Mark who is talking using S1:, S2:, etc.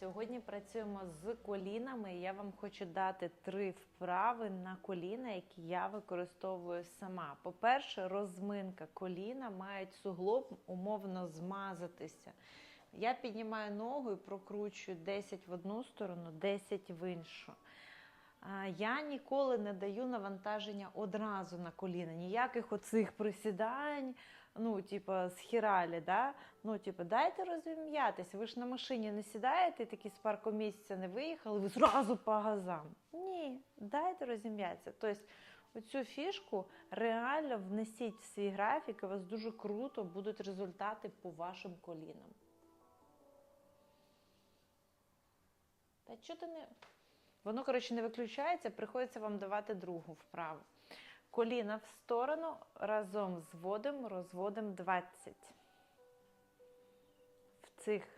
S1: Сьогодні працюємо з колінами. Я вам хочу дати три вправи на коліна, які я використовую сама. По-перше, розминка коліна мають суглоб умовно змазатися. Я піднімаю ногу і прокручую 10 в одну сторону, 10 в іншу. Я ніколи не даю навантаження одразу на коліна, ніяких оцих присідань, ну, типу, з хіралі, да? ну, типу, дайте розім'ятися. Ви ж на машині не сідаєте, такі з паркомісця не виїхали, ви зразу по газам. Ні, дайте розім'ятися. Тобто, оцю фішку реально внесіть в свій графік, і у вас дуже круто будуть результати по вашим колінам. Та чого ти не. Воно, коротше, не виключається, приходиться вам давати другу вправу. Коліна в сторону, разом зводимо, розводимо 20. В цих